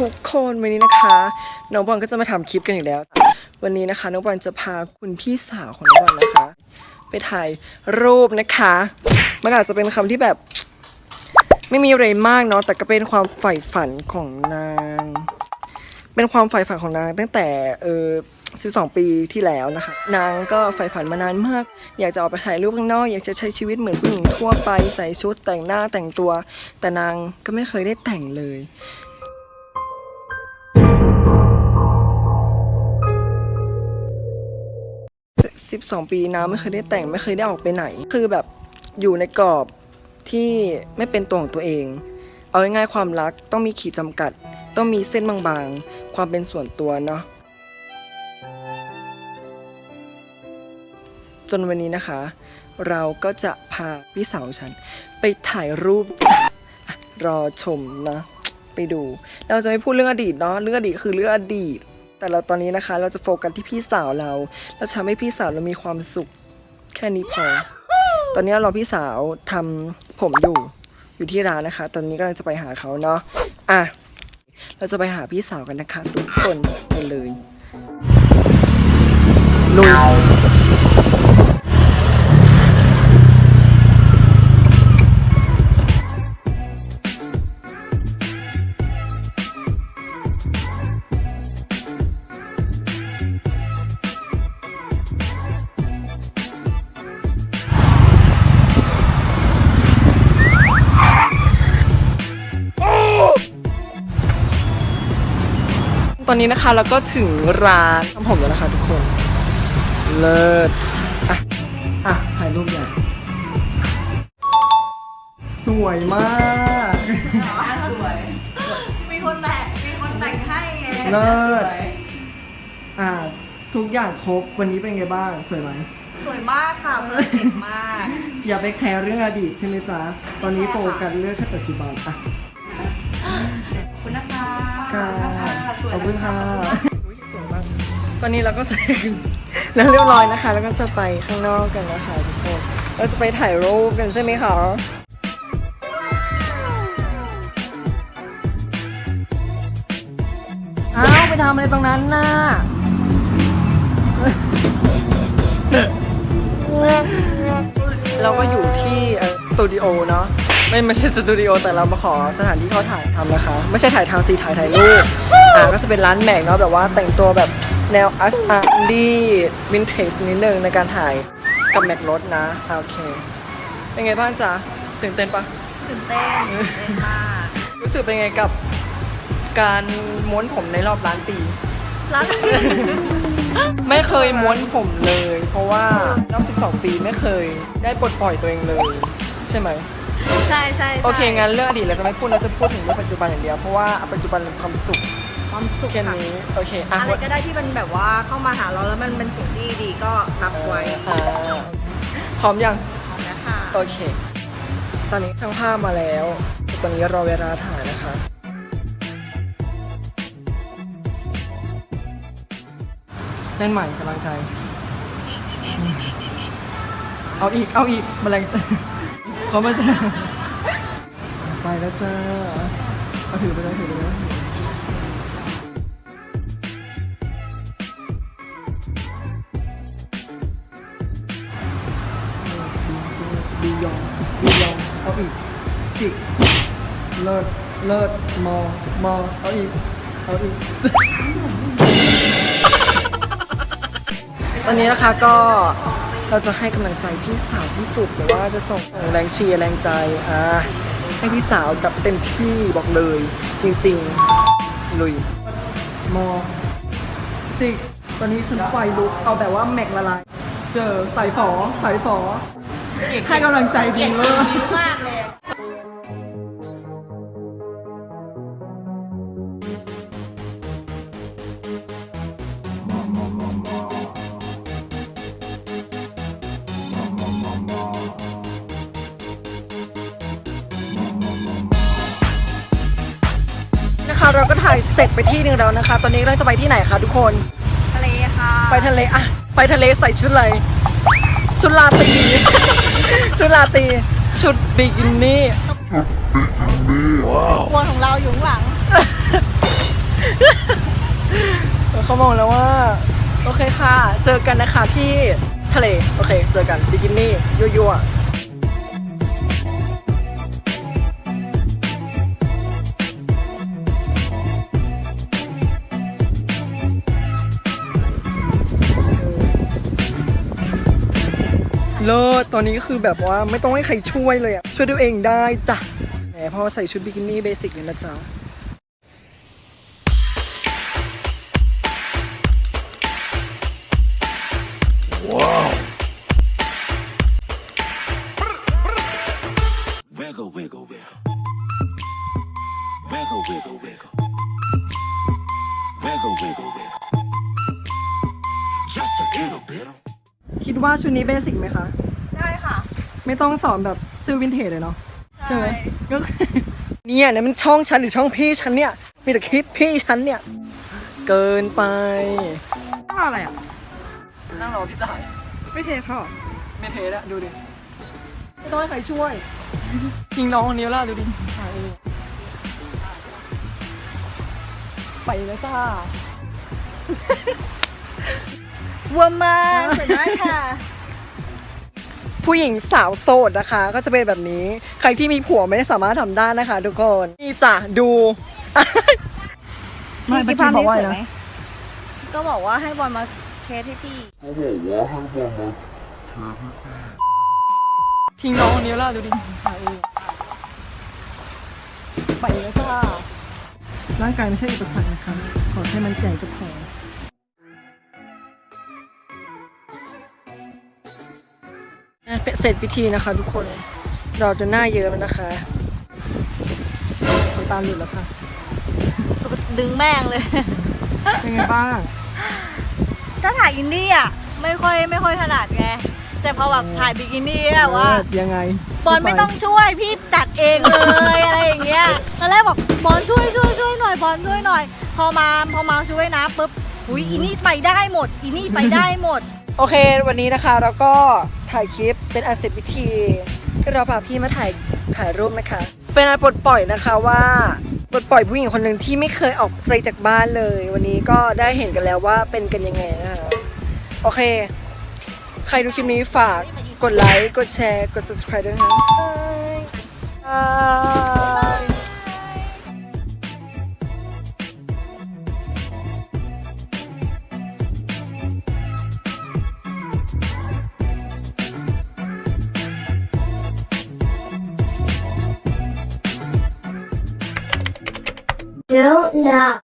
ทุกคนวันนี้นะคะ น้องบอลก็จะมาทำคลิปกันอีกแล้ว วันนี้นะคะ น้องบอลจะพาคุณพี่สาวของน้องบอลนะคะ ไปถ่ายรูปนะคะ มันอาจจะเป็นคำที่แบบ ไม่มีอะไรมากเนาะแต่ก็เป็นความใฝ่ฝันของนาง เป็นความใฝ่ฝันของนางตั้งแต่เออ12 ปีที่แล้วนะคะ นางก็ใฝ่ฝันมานานมาก อยากจะออกไปถ่ายรูปข้างนอก อยากจะใช้ชีวิตเหมือนผู้หญิงทั่วไปใส่ชุดแต่งหน้าแต่งตัว แต่นางก็ไม่เคยได้แต่งเลย สิบสองปีนะไม่เคยได้แต่งไม่เคยได้ออกไปไหน คือแบบอยู่ในกรอบที่ไม่เป็นตัวของตัวเอง เอาง่ายๆความรักต้องมีขีดจำกัด ต้องมีเส้นบางๆ ความเป็นส่วนตัวเนาะจนวันนี้นะคะ เราก็จะพาพี่สาวฉัน ไปถ่ายรูปจ้ะรอชมนะ ไปดู เราจะไม่พูดเรื่องอดีตเนาะเรื่องอดีตคือเรื่องอดีต แต่เราตอนนี้นะคะเราจะโฟกัสที่พี่สาวเราเราจะทำให้พี่สาวเรามีความสุขแค่นี้พอ ตอนนี้เราพี่สาวทำผมอยู่อยู่ที่ร้านนะคะ ตอนนี้กำลังจะไปหาเขาเนาะอะเราจะไปหาพี่สาวกันนะคะทุกคนไปเลยลุย อนนี้นะคะเราก็ถึงร้านทำผมแล้วนะคะทุกคน เลิศ อะ อะ ถ่ายรูปใหญ่สวยมาก สวย มีคนแต่งมีคนแต่งให้ไงเลิศ อะ ทุกอย่างครบ วันนี้เป็นไงบ้าง สวยไหม สวยมากค่ะเพอร์เฟกมาก อย่าไปแคร์เรื่องอดีตใช่ไหมจ๊ะ ตอนนี้โฟกัสเรื่องแค่ปัจจุบันอะขอบคุณนะคะค่ะ สวยขอบคุณค่ะนสวยมากตอนนี้เราก็เสร็จแล้วเรียบร้อยนะคะ แล้วก็จะไปข้างนอกกันนะคะทุกคนเราจะไปถ่ายรูปกันใช่ไหมคะอ้าวไปทำอะไรตรงนั้นน่ะเราก็อยู่ที่เอ่อสตูดิโอเนาะ ไม่ไม่ใช่สตูดิโอแต่เรามาขอสถานที่เขาถ่ายทำนะคะ ไม่ใช่ถ่ายทำซีถ่ายถ่ายรูปอ่าก็จะเป็นร้านแหม่งเนาะแบบว่าแต่งตัวแบบแนวอัสอาร์ดี้วินเทจนิดนึงในการถ่ายกับแม็กรถนะอ่าโอเคเป็นไงบ้างจ๊ะตื่นเต้นปะตื่นเต้นตื่นเต้นมากรู้สึกเป็นไงกับการม้วนผมในรอบล้านปีแล้วไม่เคยม้วนผมเลย เพราะว่ารอบ 12 ปีไม่เคยได้ปลดปล่อยตัวเองเลย ใช่ไหม ใช่ใช่โอเคงั้นเรื่องอดีตเราจะไม่พูดเราจะพูดถึงเรื่องปัจจุบันอย่างเดียวเพราะว่าปัจจุบันเป็นความสุขความสุขแค่ค่ะนี้โอเคอะอะไรก็ได้ที่มันแบบว่าเข้ามาหาเราแล้วมันเป็นสิ่งที่ดีก็รับไว้อ่าพร้อมยังพร้อมนะคะโอเค ตอนนี้ช่างภาพมาแล้ว ตอนนี้รอเวลาถ่ายนะคะ เล่นใหม่กำลังใจ เอาอีก เอาอีกแมลง เขามาจะไปแล้วเจ้าเอาถือไปเลยถือไปเลยดียองดียองเอาอีก จิก เลิศ เลิศ มอ มอ เอาอีก เอาอีก ตอนนี้นะคะก็ เราจะให้กำลังใจพี่สาวที่สุดหรือว่าจะส่งแรงเชียร์แรงใจอ่าให้พี่สาวแบบเต็มที่บอกเลย จริงๆลุยมอจิกตอนนี้ฉันไฟลุกเอาแบบว่าแม็กละลาย เจอใส่ฝอใส่ฝอให้กำลังใจดีเลยมากเลย เราก็ถ่ายเสร็จไปที่หนึ่งแล้วนะคะ ตอนนี้เราจะไปที่ไหนคะทุกคน ทะเลค่ะ ไปทะเลอะไปทะเลใส่ชุดอะไร ชุดลาตรีชุดลาตรีชุดบิกินี่ครัวของเราอยู่ข้างหลัง เขามองแล้วว่า โอเคค่ะ เจอกันนะคะที่ทะเล โอเค เจอกันบิกินี่ยั่วๆ เลิศตอนนี้ก็คือแบบว่าไม่ต้องให้ใครช่วยเลยอะช่วยตัวเองได้จ้ะแหมเพราะว่าใส่ชุดบิกินี่เบสิกเลยนะจ๊ะ Wiggle, wiggle, wiggle. Wiggle, wiggle, wiggle. Wiggle, wiggle, wiggle. Just a little bit. คิดว่าชุดนี้เบสิกไหมคะ ได้ค่ะ ไม่ต้องสอนแบบซื้อวินเทจเลยเนาะใช่ไหมก็คือเนี่ยเนี่ยมันช่องฉันหรือช่องพี่ฉันเนี่ยมีแต่คลิปพี่ฉันเนี่ย เกินไปต้องอะไรอะนั่งรอพี่สายไม่เทเขาหรอไม่เทสอะดูดิไม่ต้องให้ใครช่วยยิงน้องคนนี้แล้วดูดิถ่ายเองไปแล้วจ้าวัวมาสวยมากค่ะ ผู้หญิงสาวโสดนะคะ ก็จะเป็นแบบนี้ ใครที่มีผัวไม่ได้สามารถทำได้นะคะ ทุกคนนี่จ้ะดู ไม่ไปกินเพราะว่าอะไรนะ ก็บอกว่าให้บอลมาเทสให้พี่ ทิ้งน้องคนนี้แล้วดูดิถ่ายเองไปแล้วจ้าร่างกายไม่ใช่อุปสรรคนะคะขอแค่มันใจก็พอ เป็นเสร็จพิธีนะคะ ทุกคนเราจะหน้าเยอะแล้วนะคะขนตาหลุดแล้วค่ะ ดึงแม่งเลย เป็นไงบ้างถ้าถ่ายอินดี้อะ ไม่ค่อยไม่ค่อยถนัดไง แต่พอแบบถ่ายบิกินี่อะว่าเออยังไง บอลไม่ต้องช่วยพี่จัดเองเลยอะไรอย่างเงี้ย ตอนแรกบอกบอลช่วยช่วยช่วยหน่อยบอลช่วยหน่อย พอมาพอมาช่วยนะปุ๊บอุ้ยอีนี่ไปได้หมดอีนี่ไปได้หมด โอเค วันนี้นะคะเราก็ถ่ายคลิปเป็นอันเสร็จพิธีก็เราพาพี่มาถ่ายถ่ายรูปนะคะ เป็นอันปลดปล่อยนะคะว่าปลดปล่อยผู้หญิงคนหนึ่งที่ไม่เคยออกไปจากบ้านเลย วันนี้ก็ได้เห็นกันแล้วว่าเป็นกันยังไงนะคะโอเค ใครดูคลิปนี้ฝากกดไลค์กดแชร์กด subscribe ด้วยนะคะบาย don't know.